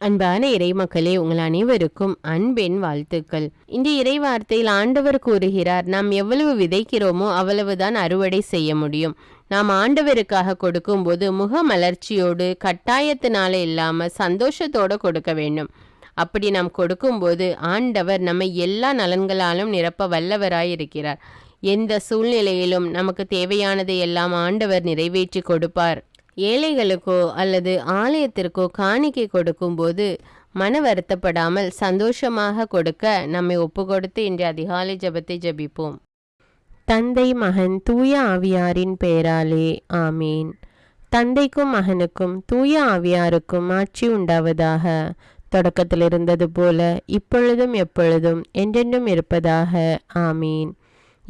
அன்பான இறைமக்களே உங்கள் அனைவருக்கும் அன்பின் வாழ்த்துக்கள். இந்த இறைவார்த்தையில் ஆண்டவர் கூறுகிறார் நாம் எவ்வளவு விதைக்கிறோமோ அவ்வளவுதான் அறுவடை செய்ய முடியும். நாம் ஆண்டவருக்காக கொடுக்கும்போது முகமலர்ச்சியோடு கட்டாயத்தினால இல்லாமல் சந்தோஷத்தோடு கொடுக்க வேண்டும். அப்படி நாம் கொடுக்கும்போது ஆண்டவர் நம்மை எல்லா நலன்களாலும் நிரப்ப வல்லவராய் இருக்கிறார். எந்த சூழ்நிலையிலும் நமக்கு தேவையானதை எல்லாம் ஆண்டவர் நிறைவேற்றி கொடுப்பார். ஏழைகளுக்கோ அல்லது ஆலயத்திற்கோ காணிக்கை கொடுக்கும்போது மன வருத்தப்படாமல் சந்தோஷமாக கொடுக்க நம்மை ஒப்பு கொடுத்து இன்று அதிகாலை ஜெபத்தை ஜபிப்போம். தந்தை மகன் தூய ஆவியாரின் பெயராலே ஆமீன். தந்தைக்கும் மகனுக்கும் தூய ஆவியாருக்கும் ஆட்சி உண்டாவதாக. தொடக்கத்தில் இருந்தது போல இப்பொழுதும் எப்பொழுதும் என்றென்றும் இருப்பதாக ஆமீன்.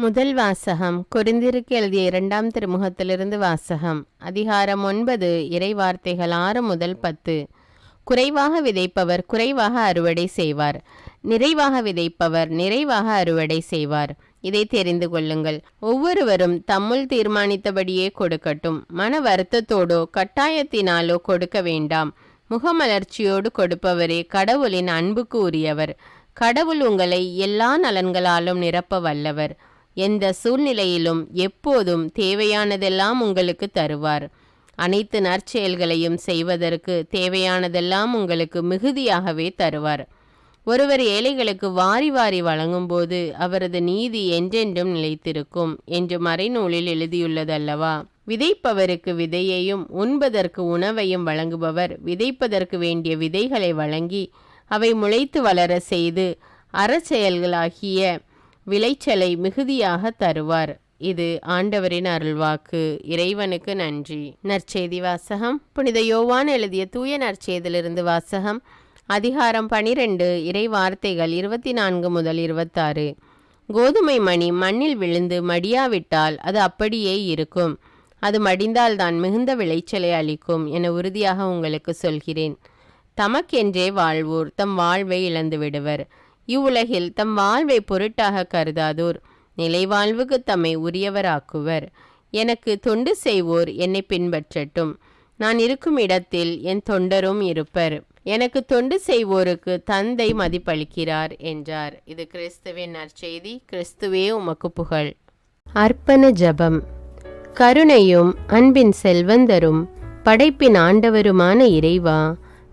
முதல் வாசகம் கொரிந்திருக்கு எழுதிய இரண்டாம் திருமுகத்திலிருந்து வாசகம் அதிகாரம் ஒன்பது இறை வார்த்தைகள் ஆறு முதல் பத்து. குறைவாக விதைப்பவர் குறைவாக அறுவடை செய்வார். நிறைவாக விதைப்பவர் நிறைவாக அறுவடை செய்வார். இதை தெரிந்து கொள்ளுங்கள். ஒவ்வொருவரும் தம்முள் தீர்மானித்தபடியே கொடுக்கட்டும். மன வருத்தத்தோடோ கட்டாயத்தினாலோ கொடுக்க வேண்டாம். முகமலர்ச்சியோடு கொடுப்பவரே கடவுளின் அன்புக்கு உரியவர். கடவுள் உங்களை எல்லா நலன்களாலும் நிரப்ப வல்லவர். எந்த சூழ்நிலையிலும் எப்போதும் தேவையானதெல்லாம் உங்களுக்கு தருவார். அனைத்து நற்செயல்களையும் செய்வதற்கு தேவையானதெல்லாம் உங்களுக்கு மிகுதியாகவே தருவார். ஒருவர் ஏழைகளுக்கு வாரி வாரி வழங்கும்போது அவரது நீதி என்றென்றும் நிலைத்திருக்கும் என்று மறைநூலில் எழுதியுள்ளதல்லவா? விதைப்பவருக்கு விதையையும் உண்பதற்கு உணவையும் வழங்குபவர் விதைப்பதற்கு வேண்டிய விதைகளை வழங்கி அவை முளைத்து வளர செய்து அறச்செயல்களாகிய விளைச்சலை மிகுதியாக தருவார். இது ஆண்டவரின் அருள்வாக்கு. இறைவனுக்கு நன்றி. நற்செய்தி வாசகம். புனித யோவான் எழுதிய தூய நற்செய்திலிருந்து வாசகம். அதிகாரம் பனிரெண்டு இறை வார்த்தைகள் இருபத்தி நான்கு முதல் இருபத்தாறு. கோதுமை மணி மண்ணில் விழுந்து மடியாவிட்டால் அது அப்படியே இருக்கும். அது மடிந்தால்தான் மிகுந்த விளைச்சலை அளிக்கும் என உறுதியாக உங்களுக்கு சொல்கிறேன். தமக்கென்றே வாழ்வோர் தம் வாழ்வை இழந்து விடுவர் இவ்வுலகில் தம் வாழ்வை பொருட்டாக கருதாதோர். நிலைவாழ்வுக்கு தம்மை உரியவராக்குவர். எனக்கு தொண்டு செய்வோர் என்னை பின்பற்றட்டும். நான் இருக்கும் இடத்தில் என் தொண்டரும் இருப்பர். எனக்கு தொண்டு செய்வோருக்கு தந்தை மதிப்பளிக்கிறார் என்றார். இது கிறிஸ்துவின் நற்செய்தி. கிறிஸ்துவே உமக்கு புகழ். அர்ப்பண ஜபம். கருணையும் அன்பின் செல்வந்தரும் படைப்பின் ஆண்டவருமான இறைவா